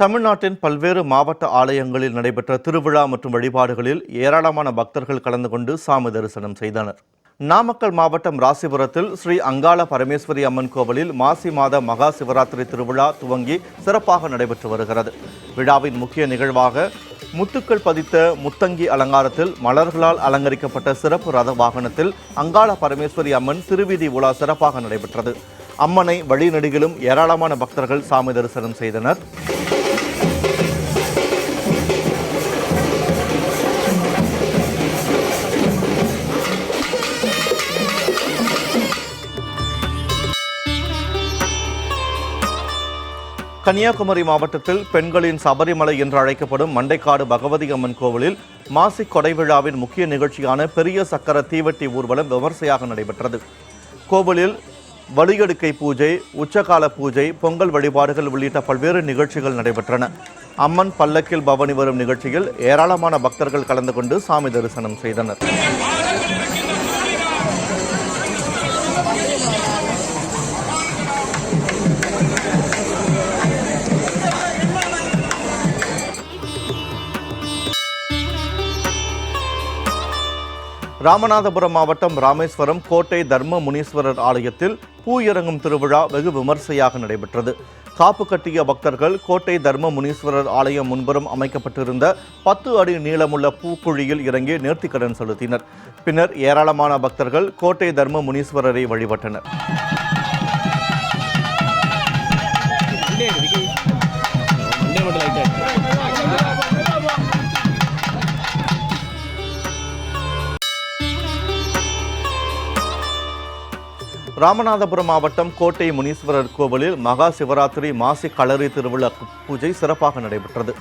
தமிழ்நாட்டின் பல்வேறு மாவட்ட ஆலயங்களில் நடைபெற்ற திருவிழா மற்றும் வழிபாடுகளில் ஏராளமான பக்தர்கள் கலந்து கொண்டு சாமி தரிசனம் செய்தனர். நாமக்கல் மாவட்டம் ராசிபுரத்தில் ஸ்ரீ அங்காள பரமேஸ்வரி அம்மன் கோவிலில் மாசி மாத மகா சிவராத்திரி திருவிழா துவங்கி சிறப்பாக நடைபெற்று வருகிறது. விழாவின் முக்கிய நிகழ்வாக முத்துக்கள் பதித்த முத்தங்கி அலங்காரத்தில் மலர்களால் அலங்கரிக்கப்பட்ட சிறப்பு ரத வாகனத்தில் அங்காள பரமேஸ்வரி அம்மன் திருவீதி உலா சிறப்பாக நடைபெற்றது. அம்மனை வழிநெடுகிலும் ஏராளமான பக்தர்கள் சாமி தரிசனம் செய்தனர். கன்னியாகுமரி மாவட்டத்தில் பெண்களின் சபரிமலை என்று அழைக்கப்படும் மண்டைக்காடு பகவதி அம்மன் கோவிலில் மாசிக் கொடை விழாவின் முக்கிய நிகழ்ச்சியான பெரிய சக்கர தீவட்டி ஊர்வலம் விமர்சையாக நடைபெற்றது. கோவிலில் வழியடுக்கை பூஜை உச்சகால பூஜை பொங்கல் வழிபாடுகள் உள்ளிட்ட பல்வேறு நிகழ்ச்சிகள் நடைபெற்றன. அம்மன் பல்லக்கில் பவனி வரும் நிகழ்ச்சியில் ஏராளமான பக்தர்கள் கலந்து கொண்டு சாமி தரிசனம் செய்தனர். ராமநாதபுரம் மாவட்டம் ராமேஸ்வரம் கோட்டை தர்ம முனீஸ்வரர் ஆலயத்தில் பூ இறங்கும் திருவிழா வெகு விமர்சையாக நடைபெற்றது. காப்பு கட்டிய பக்தர்கள் கோட்டை தர்ம முனீஸ்வரர் ஆலயம் முன்புறம் அமைக்கப்பட்டிருந்த பத்து அடி நீளமுள்ள பூக்குழியில் இறங்கி நேர்த்திக்கடன் செலுத்தினர். பின்னர் ஏராளமான பக்தர்கள் கோட்டை தர்ம முனீஸ்வரரை வழிபட்டனர். ராமநாதபுரம் மாவட்டம் கோட்டை முனீஸ்வரர் கோவிலில் மகா சிவராத்திரி மாசி களரி திருவிழா பூஜை சிறப்பாக நடைபெற்றது.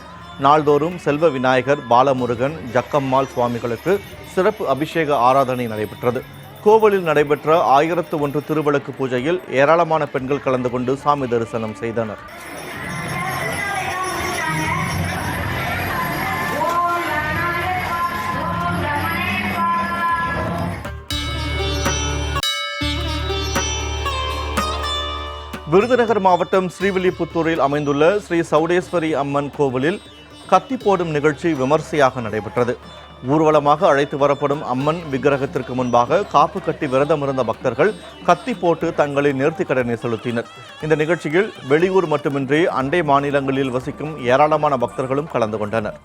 நாள்தோறும் செல்வ விநாயகர் பாலமுருகன் ஜக்கம்மாள் சுவாமிகளுக்கு சிறப்பு அபிஷேக ஆராதனை நடைபெற்றது. கோவிலில் நடைபெற்ற ஆயிரத்து ஒன்று திருவிளக்கு பூஜையில் ஏராளமான பெண்கள் கலந்து கொண்டு சாமி தரிசனம் செய்தனர். விருதுநகர் மாவட்டம் ஸ்ரீவில்லிபுத்தூரில் அமைந்துள்ள ஸ்ரீ சௌடேஸ்வரி அம்மன் கோவிலில் கத்தி போடும் நிகழ்ச்சி விமர்சையாக நடைபெற்றது. ஊர்வலமாக அழைத்து வரப்படும் அம்மன் விக்கிரகத்திற்கு முன்பாக காப்பு கட்டி விரதமிருந்த பக்தர்கள் கத்தி போட்டு தங்களின் நேர்த்திக்கடனை செலுத்தினர். இந்த நிகழ்ச்சியில் வெளியூர் மட்டுமின்றி அண்டை மாநிலங்களில் வசிக்கும் ஏராளமான பக்தர்களும் கலந்து கொண்டனர்.